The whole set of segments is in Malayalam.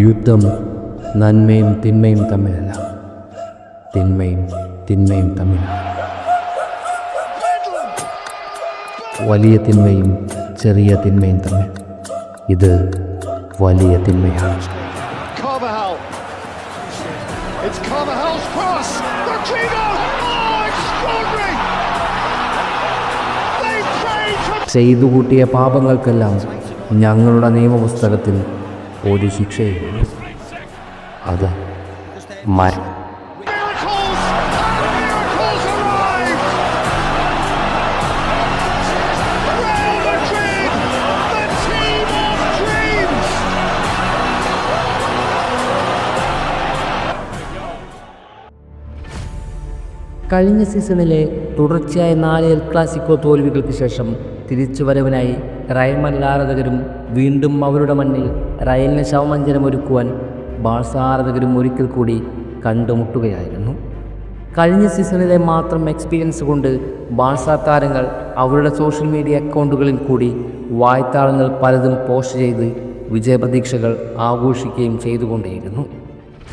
യുദ്ധം നന്മയും തിന്മയും തമ്മിലല്ല തിന്മയും തിന്മയും തമ്മിലാണ് വലിയ തിന്മയും ചെറിയ തിന്മയും തമ്മിൽ ഇത് വലിയ തിന്മയാണ്. It's Carvajal's cross. Oh, extraordinary. ചെയ്തു കൂട്ടിയ പാപങ്ങൾക്കെല്ലാം ഞങ്ങളുടെ നിയമപുസ്തകത്തിൽ ഒരു ശിക്ഷയുള്ളൂ അത് മരണം. കഴിഞ്ഞ സീസണിലെ തുടർച്ചയായ നാല് എൽ ക്ലാസിക്കോ തോൽവികൾക്ക് ശേഷം തിരിച്ചുവരവിനായി റയൽ മണ്ണിൽ ആരാധകരും വീണ്ടും അവരുടെ മണ്ണിൽ റയലിന് ശവമഞ്ജനം ഒരുക്കുവാൻ ബാഴ്സാരാധകരും ഒരിക്കൽ കൂടി കണ്ടുമുട്ടുകയായിരുന്നു. കഴിഞ്ഞ സീസണിലെ മാത്രം എക്സ്പീരിയൻസ് കൊണ്ട് ബാഴ്സ താരങ്ങൾ അവരുടെ സോഷ്യൽ മീഡിയ അക്കൗണ്ടുകളിൽ കൂടി വായ്ത്താളങ്ങൾ പലതും പോസ്റ്റ് ചെയ്ത് വിജയപ്രതീക്ഷകൾ ആഘോഷിക്കുകയും ചെയ്തുകൊണ്ടേയിരുന്നു.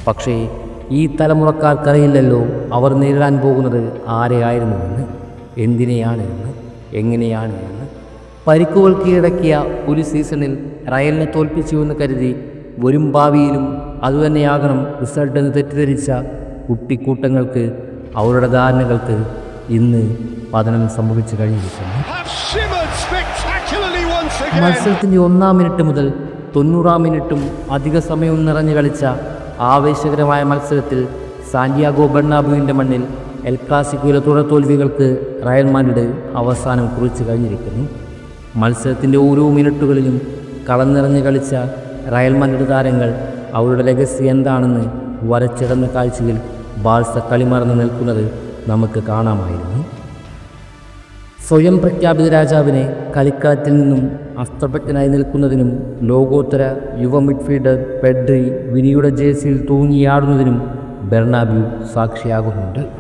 പക്ഷേ ഈ തലമുറക്കാർക്കറിയില്ലല്ലോ അവർ നേരിടാൻ പോകുന്നത് ആരെയായിരുന്നു എന്ന് എന്തിനെയാണ് എന്ന് എങ്ങനെയാണ് എന്ന് പരിക്കുകൾ കീഴടക്കിയ ഒരു സീസണിൽ റയലിനെ തോൽപ്പിച്ചു എന്ന് കരുതി വരും ഭാവിയിലും അതുതന്നെയാകണം റിസൾട്ട് എന്ന് തെറ്റിദ്ധരിച്ച കുട്ടിക്കൂട്ടങ്ങൾക്ക് അവരുടെ ധാരണകൾക്ക് ഇന്ന് പതനം സംഭവിച്ചു കഴിഞ്ഞിരിക്കുന്നു. മത്സരത്തിന്റെ ഒന്നാം മിനിറ്റ് മുതൽ തൊണ്ണൂറാം മിനിറ്റും അധിക സമയവും നിറഞ്ഞു കളിച്ച ആവേശകരമായ മത്സരത്തിൽ സാന്റിയാഗോ ബെർണാബുവിന്റെ മണ്ണിൽ എൽ ക്ലാസിക്കോയിലെ തുടർ തോൽവികൾക്ക് റയൽ മാൻഡ് അവസാനം കുറിച്ചു കഴിഞ്ഞിരിക്കുന്നു മത്സരത്തിന്റെ ഓരോ മിനിറ്റുകളിലും കളം കളിച്ച റയൽ മാൻഡ് താരങ്ങൾ അവരുടെ ലെഗസി എന്താണെന്ന് വരച്ചിടന്ന കാഴ്ചയിൽ ബാൾസ കളിമറന്ന് നിൽക്കുന്നത് നമുക്ക് കാണാമായിരുന്നു. സ്വയം പ്രഖ്യാപിത രാജാവിനെ കളിക്കളത്തിൽ നിന്നും അസ്ത്രപ്രജ്ഞനായി നിൽക്കുന്നതിനും ലോകോത്തര യുവ മിഡ്ഫീൽഡർ പെഡ്രി വിനിയുടെ ജേഴ്സിയിൽ തൂങ്ങിയാടുന്നതിനും ബെർണാബ്യൂ സാക്ഷിയാകുന്നുണ്ട്.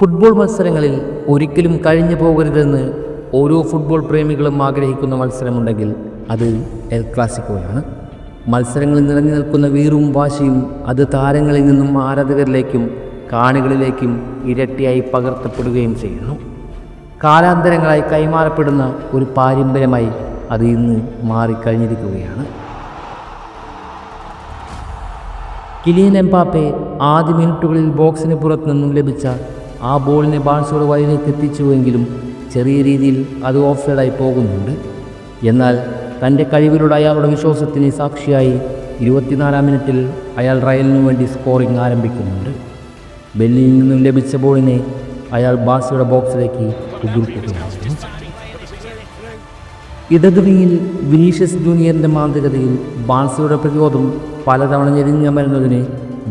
ഫുട്ബോൾ മത്സരങ്ങളിൽ ഒരിക്കലും കഴിഞ്ഞു പോകരുതെന്ന് ഓരോ ഫുട്ബോൾ പ്രേമികളും ആഗ്രഹിക്കുന്ന മത്സരമുണ്ടെങ്കിൽ അത് എൽ ക്ലാസിക്കോയാണ്. മത്സരങ്ങളിൽ നിറഞ്ഞു നിൽക്കുന്ന വീറും വാശിയും അത് താരങ്ങളിൽ നിന്നും ആരാധകരിലേക്കും കാണികളിലേക്കും ഇരട്ടിയായി പകർത്തപ്പെടുകയും ചെയ്യുന്നു. കാലാന്തരങ്ങളായി കൈമാറപ്പെടുന്ന ഒരു പാരമ്പര്യമായി അത് ഇന്ന് മാറിക്കഴിഞ്ഞിരിക്കുകയാണ്. കിലിയൻ എംപാപ്പെ ആദ്യ മിനിറ്റുകളിൽ ബോക്സിന് പുറത്തു നിന്നും ലഭിച്ച ആ ബോളിനെ ബാൺസോട് വയലേക്ക് എത്തിച്ചുവെങ്കിലും ചെറിയ രീതിയിൽ അത് ഓഫ് സൈഡായി പോകുന്നുണ്ട്. എന്നാൽ തന്റെ കഴിവിലൂടെ അയാളുടെ വിശ്വാസത്തിന് സാക്ഷിയായി ഇരുപത്തിനാലാം മിനിറ്റിൽ അയാൾ റയലിനു വേണ്ടി സ്കോറിംഗ് ആരംഭിക്കുന്നുണ്ട്. ബെല്ലിൽ നിന്നും ലഭിച്ച ബോളിനെ അയാൾ ബാസിയുടെ ബോക്സിലേക്ക് കുതിർക്കുകയായിരുന്നു. ഇടതുവിങ്ങിൽ വിനീഷ്യസ് ജൂനിയറിന്റെ മാന്ത്രികതയിൽ ബാൻസയുടെ പ്രതിരോധം പലതവണ ഞെരിഞ്ഞമരുന്നതിന്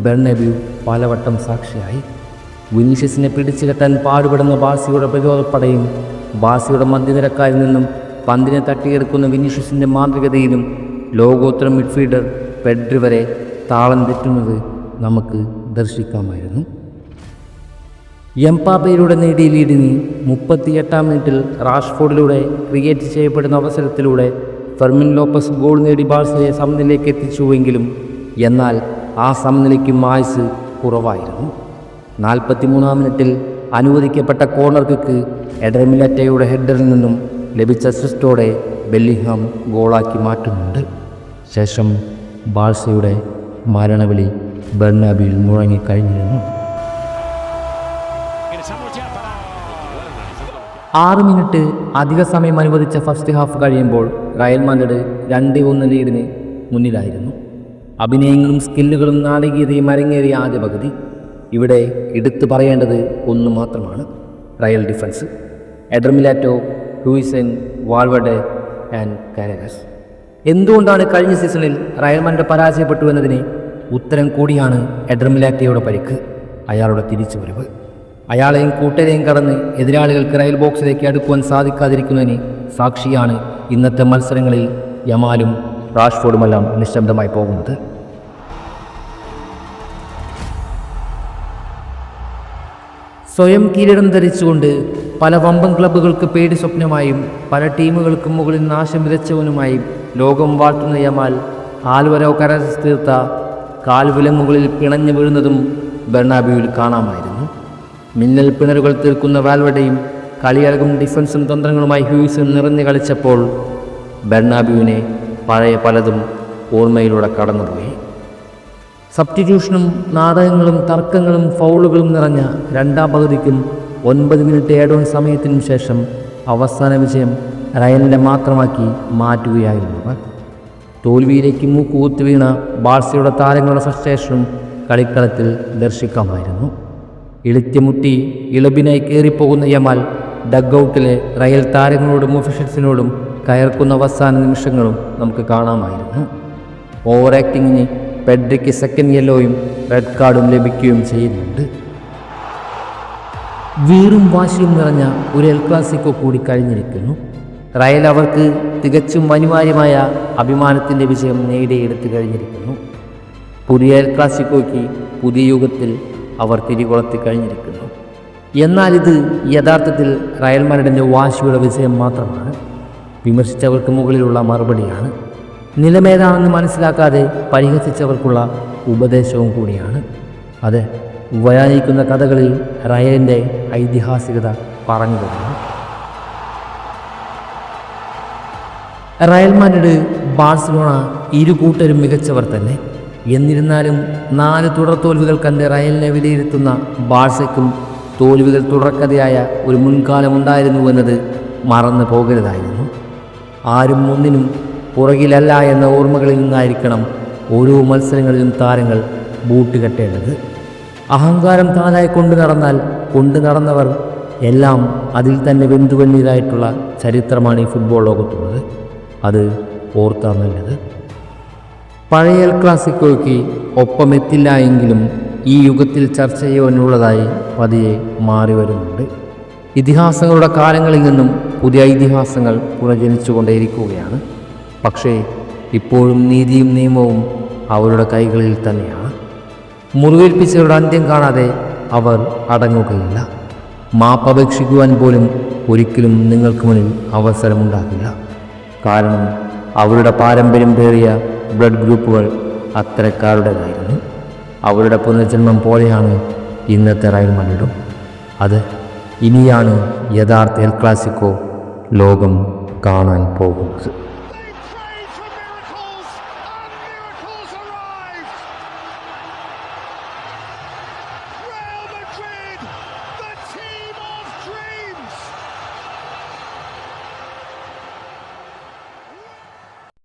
ബെർണബ്യു പലവട്ടം സാക്ഷിയായി. വിനീഷ്യസിനെ പിടിച്ചു കെട്ടാൻ പാടുപെടുന്ന ബാസിയുടെ പ്രതിരോധപ്പടയും ബാസിയുടെ മധ്യനിരക്കാരിൽ നിന്നും പന്തിനെ തട്ടിയെടുക്കുന്ന വിനീഷ്യസിന്റെ മാന്ത്രികതയിലും ലോകോത്തര മിഡ്ഫീൽഡർ പെഡ്രി വരെ താളം തെറ്റുന്നത് നമുക്ക് ദർശിക്കാമായിരുന്നു. എംപാപ്പയിലൂടെ നേടിയ ലീഡിന് മുപ്പത്തിയെട്ടാം മിനിറ്റിൽ റാഷ്ഫോർഡിലൂടെ ക്രിയേറ്റ് ചെയ്യപ്പെടുന്ന അവസരത്തിലൂടെ ഫെർമിൻ ലോപ്പസ് ഗോൾ നേടി ബാഴ്സയെ സമനിലയ്ക്ക് എത്തിച്ചുവെങ്കിലും എന്നാൽ ആ സമനിലയ്ക്കും ആയുസ് കുറവായിരുന്നു. നാൽപ്പത്തിമൂന്നാം മിനിറ്റിൽ അനുവദിക്കപ്പെട്ട കോർണർ കിക്ക് എഡർമിലറ്റയുടെ ഹെഡറിൽ നിന്നും ലഭിച്ച സിസ്റ്റോടെ ബെല്ലിഹാം ഗോളാക്കി മാറ്റുന്നുണ്ട്. ശേഷം ബാഴ്സയുടെ മരണവിളി ബെർണാബിയിൽ മുഴങ്ങിക്കഴിഞ്ഞിരുന്നു. ആറ് മിനിറ്റ് അധിക സമയം അനുവദിച്ച ഫസ്റ്റ് ഹാഫ് കഴിയുമ്പോൾ റയൽ മാൻഡ് രണ്ട് ഒന്ന് ലീഡിന് മുന്നിലായിരുന്നു. അഭിനയങ്ങളും സ്കില്ലുകളും നാടകീയതയും അരങ്ങേറിയ ആദ്യ പകുതി. ഇവിടെ എടുത്തു പറയേണ്ടത് ഒന്ന് മാത്രമാണ്. Real defence. Eder Militao Huijsen Valverde and Carreras എന്തുകൊണ്ടാണ് കഴിഞ്ഞ സീസണിൽ റയൽ പരാജയപ്പെട്ടു എന്നതിന് ഉത്തരം കൂടിയാണ് എഡർമിലാറ്റയുടെ പരിക്ക്. അയാളുടെ തിരിച്ചുവരവ്. അയാളെയും കൂട്ടരെയും കടന്ന് എതിരാളികൾക്ക് റയൽ ബോക്സിലേക്ക് അടുക്കുവാൻ സാധിക്കാതിരിക്കുന്നതിന് സാക്ഷിയാണ് ഇന്നത്തെ മത്സരങ്ങളിൽ യമാലും റാഷ്ഫോർഡുമെല്ലാം നിശബ്ദമായി പോകുന്നത്. സ്വയം കിരീടം ധരിച്ചുകൊണ്ട് പല വമ്പൻ ക്ലബ്ബുകൾക്ക് പേടി സ്വപ്നമായും പല ടീമുകൾക്കും മുകളിൽ നാശം വിതച്ചവനുമായും ലോകം വാഴ്ത്തുന്ന യമാൽ ആൽവരോ കരസ് തീർത്ത മുകളിൽ പിണഞ്ഞു വീഴുന്നതും ബെർണാബിയിൽ കാണാമായിരുന്നു. മിന്നൽ പിണറുകൾ തീർക്കുന്ന വാൽവടയും കളിയഴകും ഡിഫൻസും തന്ത്രങ്ങളുമായി ഹ്യൂസ് നിറഞ്ഞു കളിച്ചപ്പോൾ ബെർണാബിയുവിനെ പഴയ പലതും ഓർമ്മയിലൂടെ കടന്നുപോയി. സബ്സ്റ്റിറ്റ്യൂഷനും നാടകങ്ങളും തർക്കങ്ങളും ഫൗളുകളും നിറഞ്ഞ രണ്ടാം പകുതിക്കും ഒൻപത് മിനിറ്റ് ഏഴോൺ സമയത്തിനും ശേഷം അവസാന വിജയം റയലിനെ മാത്രമാക്കി മാറ്റുകയായിരുന്നു. അവർ തോൽവിയിലേക്ക് മൂക്കുകൂത്തി വീണ ബാഴ്സയുടെ താരങ്ങളുടെ ഫ്രസ്ട്രേഷനും കളിക്കളത്തിൽ ദർശിക്കാമായിരുന്നു. ഇളിത്യമുട്ടി ഇളബിനായി കയറിപ്പോകുന്ന യമാൽ ഡഗ്ഔട്ടിലെ റയൽ താരങ്ങളോടും ഒഫീഷ്യൽസിനോടും കയർക്കുന്ന അവസാന നിമിഷങ്ങളും നമുക്ക് കാണാമായിരുന്നു. ഓവർ ആക്ടിങ്ങിന് പെഡ്രിക്ക് സെക്കൻഡ് യെല്ലോയും റെഡ് കാർഡും ലഭിക്കുകയും ചെയ്യുന്നുണ്ട് വീറും വാശിയും നിറഞ്ഞ ഒരു എൽ ക്ലാസിക്കോ കൂടി കഴിഞ്ഞിരിക്കുന്നു. റയൽ അവർക്ക് തികച്ചും അനിവാര്യമായ അഭിമാനത്തിന്റെ വിജയം നേടിയെടുത്തു കഴിഞ്ഞിരിക്കുന്നു. പുതിയ എൽ ക്ലാസിക്കോയ്ക്ക് പുതിയ യുഗത്തിൽ അവർ തിരികൊളത്തി കഴിഞ്ഞിരിക്കുന്നു. എന്നാൽ ഇത് യഥാർത്ഥത്തിൽ റയൽ മരടിന്റെ വാശിയുടെ വിജയം മാത്രമാണ്. വിമർശിച്ചവർക്ക് മുകളിലുള്ള മറുപടിയാണ്. നിലമേതാണെന്ന് മനസ്സിലാക്കാതെ പരിഹസിച്ചവർക്കുള്ള ഉപദേശവും കൂടിയാണ്. അത് വരാനിരിക്കുന്ന കഥകളിൽ റയലിന്റെ ഐതിഹാസികത പറഞ്ഞു തരുന്നു. റയൽ മാഡ്രിഡ് ബാഴ്സലോണ ഇരു കൂട്ടരും മികച്ചവർ തന്നെ. എന്നിരുന്നാലും നാല് തുടർ തോൽവികൾ കണ്ട് റയലിനെ വിലയിരുത്തുന്ന ബാഴ്സയ്ക്കും തോൽവികൾ തുടർക്കഥയായ ഒരു മുൻകാലമുണ്ടായിരുന്നുവെന്നത് മറന്നു പോകരുതായിരുന്നു. ആരും ഒന്നിനും പുറകിലല്ല എന്ന ഓർമ്മകളിൽ നിന്നായിരിക്കണം ഓരോ മത്സരങ്ങളിലും താരങ്ങൾ ബൂട്ട് കെട്ടേണ്ടത്. അഹങ്കാരം താനായി കൊണ്ടു നടന്നാൽ കൊണ്ടു നടന്നവർ എല്ലാം അതിൽ തന്നെ വെന്തുവെണ്ണീരായിട്ടുള്ള ചരിത്രമാണ് ഈ ഫുട്ബോൾ ലോകത്തുള്ളത്. അത് ഓർത്താൻ നല്ലത്. പഴയ ക്ലാസിക്കോയ്ക്ക് ഒപ്പമെത്തില്ല എങ്കിലും ഈ യുഗത്തിൽ ചർച്ച ചെയ്യുവാനുള്ളതായി പതിയെ മാറി വരുന്നുണ്ട്. ഇതിഹാസങ്ങളുടെ കാലങ്ങളിൽ നിന്നും പുതിയ ഇതിഹാസങ്ങൾ പുനർജനിച്ചുകൊണ്ടേയിരിക്കുകയാണ് പക്ഷേ ഇപ്പോഴും നീതിയും നിയമവും അവരുടെ കൈകളിൽ തന്നെയാണ് മുറിവേൽപ്പിച്ചവരുടെ അന്ത്യം കാണാതെ അവർ അടങ്ങുകയില്ല. മാപ്പപേക്ഷിക്കുവാൻ പോലും ഒരിക്കലും നിങ്ങൾക്ക് മുന്നിൽ അവസരമുണ്ടാകില്ല. കാരണം അവരുടെ പാരമ്പര്യം പേറിയ ബ്ലഡ് ഗ്രൂപ്പുകൾ അത്തരക്കാരുടേതായിരുന്നു. അവരുടെ പുനർജന്മം പോലെയാണ് ഇന്നത്തെ റയൽ മണ്ണിടും അത് ഇനിയാണ് യഥാർത്ഥ എൽ ക്ലാസിക്കോ ലോകം കാണാൻ പോകുന്നത്.